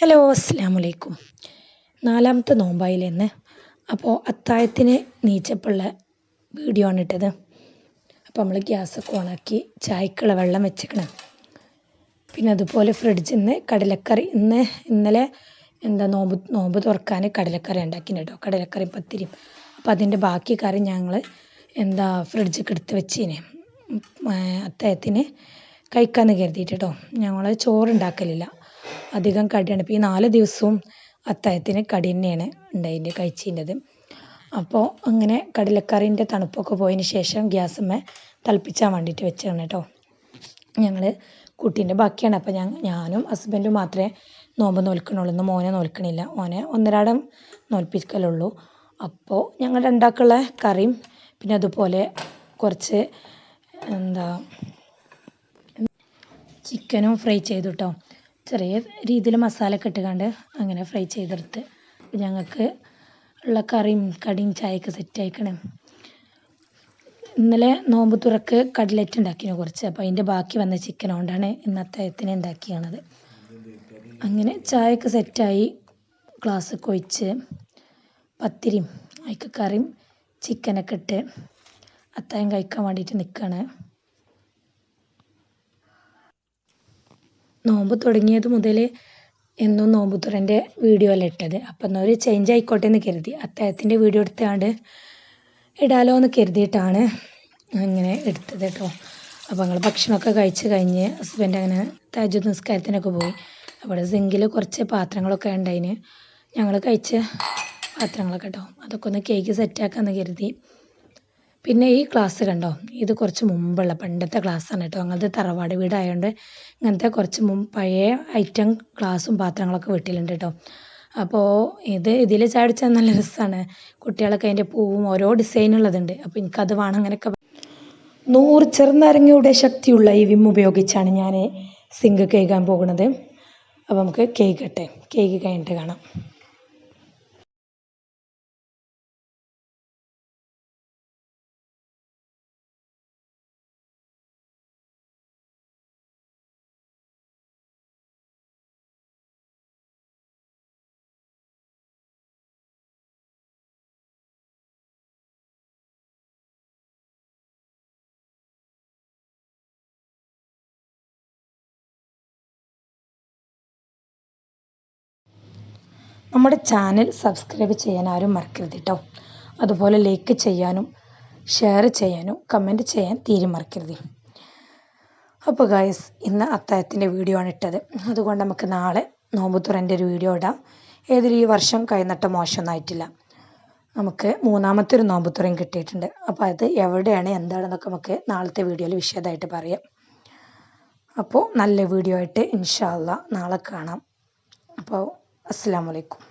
Hello അസ്സാം വലൈക്കും നാലാമത്തെ നോമ്പായില്ലെന്ന് അപ്പോൾ അത്തായത്തിന് നീച്ചപ്പുള്ള വീഡിയോ ആണ് ഇട്ടത്. അപ്പോൾ നമ്മൾ ഗ്യാസൊക്കെ ഓണാക്കി ചായക്കുള്ള വെള്ളം വെച്ചേക്കണം. പിന്നെ അതുപോലെ ഫ്രിഡ്ജിൽ നിന്ന് കടലക്കറി ഇന്ന് ഇന്നലെ എന്താ നോമ്പ് നോമ്പ് തുറക്കാൻ കടലക്കറി ഉണ്ടാക്കി കേട്ടോ. കടലക്കറി പത്തിരിയും. അപ്പോൾ അതിന്റെ ബാക്കി കറി ഞങ്ങൾ എന്താ ഫ്രിഡ്ജിൽ എടുത്ത് വെച്ചിന്. അത്തായത്തിന് കഴിക്കാമെന്ന് കരുതിയിട്ട് കേട്ടോ. ഞങ്ങൾ ചോറുണ്ടാക്കലില്ല അധികം കടിയാണ്. ഇപ്പോൾ ഈ നാല് ദിവസവും അത്താഴത്തിന് കടി തന്നെയാണ് ഉണ്ടായിന്റെ കഴിച്ചതിന്റെത് അപ്പോൾ അങ്ങനെ കടലക്കറീന്റെ തണുപ്പൊക്കെ പോയതിന് ശേഷം ഗ്യാസമ്മ തിളപ്പിച്ചാൻ വേണ്ടിയിട്ട് വെച്ചാണ് കേട്ടോ. ഞങ്ങൾ കുട്ടീന്റെ ബാക്കിയാണ്. അപ്പോൾ ഞാൻ ഞാനും ഹസ്ബൻഡും മാത്രമേ നോമ്പ് നോൽക്കണുള്ളൂ. ഇന്ന് മോനെ നോൽക്കണില്ല. മോനെ ഒന്നരാടം നോൽപ്പിക്കലുള്ളൂ. അപ്പോൾ ഞങ്ങൾ ഉണ്ടാക്കുള്ള കറിയും പിന്നെ അതുപോലെ കുറച്ച് എന്താ ചിക്കനും ഫ്രൈ ചെയ്തു കേട്ടോ. ചെറിയ രീതിയിൽ മസാല ഒക്കെ ഇട്ടുകൊണ്ട് അങ്ങനെ ഫ്രൈ ചെയ്തെടുത്ത്. ഞങ്ങൾക്ക് ഉള്ള കറിയും കടിയും ചായയൊക്കെ സെറ്റ് ആയിക്കണേ. ഇന്നലെ നോമ്പ് തുറക്ക് കട്ലറ്റ് ഉണ്ടാക്കിന് കുറച്ച്. അപ്പോൾ അതിന്റെ ബാക്കി വന്ന ചിക്കൻ കൊണ്ടാണ് ഇന്നത്തെ ഇതിനെ ഉണ്ടാക്കിയാണത് അങ്ങനെ ചായയൊക്കെ സെറ്റായി ഗ്ലാസ്സൊക്കെ ഒഴിച്ച് പത്തിരിയും അതിക്ക് കറിയും ചിക്കനൊക്കെ ഇട്ട് അത്താഴം കഴിക്കാൻ വേണ്ടിയിട്ട് നിൽക്കുകയാണ് നോമ്പ് തുടങ്ങിയത് മുതൽ എന്നും നോമ്പ് തുറന്റെ വീഡിയോ അല്ല ഇട്ടത്. അപ്പം എന്നാൽ ഒരു ചേഞ്ച് ആയിക്കോട്ടെ എന്ന് കരുതി. അത്താഴത്തിന്റെ വീഡിയോ എടുത്താണ്ട് ഇടാലോ എന്ന് കരുതിയിട്ടാണ് അങ്ങനെ എടുത്തത് കേട്ടോ. അപ്പോൾ ഞങ്ങൾ ഭക്ഷണമൊക്കെ കഴിച്ച് കഴിഞ്ഞ് ഹസ്ബൻഡ് അങ്ങനെ താജ് നിസ്കാരത്തിനൊക്കെ പോയി. അവിടെ സിങ്കിൽ കുറച്ച് പാത്രങ്ങളൊക്കെ ഉണ്ടായിന്. ഞങ്ങൾ കഴിച്ച പാത്രങ്ങളൊക്കെ കേട്ടോ. അതൊക്കെ ഒന്ന് കേക്ക് സെറ്റാക്കാമെന്ന് കരുതി. പിന്നെ ഈ ക്ലാസ് കണ്ടോ? ഇത് കുറച്ച് മുമ്പുള്ള പണ്ടത്തെ ക്ലാസ്സാണ് കേട്ടോ. അങ്ങനത്തെ തറവാട് വീടായതുകൊണ്ട് ഇങ്ങനത്തെ കുറച്ച് മുമ്പ് പഴയ ഐറ്റം ഗ്ലാസും പാത്രങ്ങളൊക്കെ വീട്ടിലുണ്ട് കേട്ടോ. അപ്പോൾ ഇത് ഇതിൽ ചാടിച്ചാൽ നല്ല രസമാണ് കുട്ടികളൊക്കെ അതിന്റെ പൂവും ഓരോ ഡിസൈനുള്ളതുണ്ട് അപ്പോൾ എനിക്കത് വേണം അങ്ങനെയൊക്കെ. നൂറ് ചെറുനാരങ്ങയുടെ ശക്തിയുള്ള ഈ വിം ഉപയോഗിച്ചാണ് ഞാൻ സിങ്ക് കേൾക്കാൻ പോകുന്നത്. അപ്പോൾ നമുക്ക് കേക്ക് ഇട്ടെ. കേക്ക് കഴിഞ്ഞിട്ട് കാണാം. നമ്മുടെ ചാനൽ സബ്സ്ക്രൈബ് ചെയ്യാൻ ആരും മറക്കരുത് കേട്ടോ അതുപോലെ ലൈക്ക് ചെയ്യാനും ഷെയർ ചെയ്യാനും കമന്റ് ചെയ്യാൻ തീരെ മറക്കരുത്. അപ്പോൾ ഗായസ് ഇന്ന് അത്തായത്തിന്റെ വീഡിയോ ആണ് ഇട്ടത്. അതുകൊണ്ട് നമുക്ക് നാളെ നോമ്പ് തുറന്റെ ഒരു വീഡിയോ ഇടാം. ഏതൊരു ഈ വർഷം കൈനട്ട മോശമൊന്നായിട്ടില്ല നമുക്ക് മൂന്നാമത്തെ ഒരു നോമ്പ് തുറയും കിട്ടിയിട്ടുണ്ട്. അപ്പോൾ അത് എവിടെയാണ് എന്താണെന്നൊക്കെ നമുക്ക് നാളത്തെ വീഡിയോയിൽ വിശദമായിട്ട് പറയാം. അപ്പോൾ നല്ല വീഡിയോ ആയിട്ട് ഇൻഷാല്ല നാളെ കാണാം. അപ്പോൾ അസ്സാം വലൈക്കും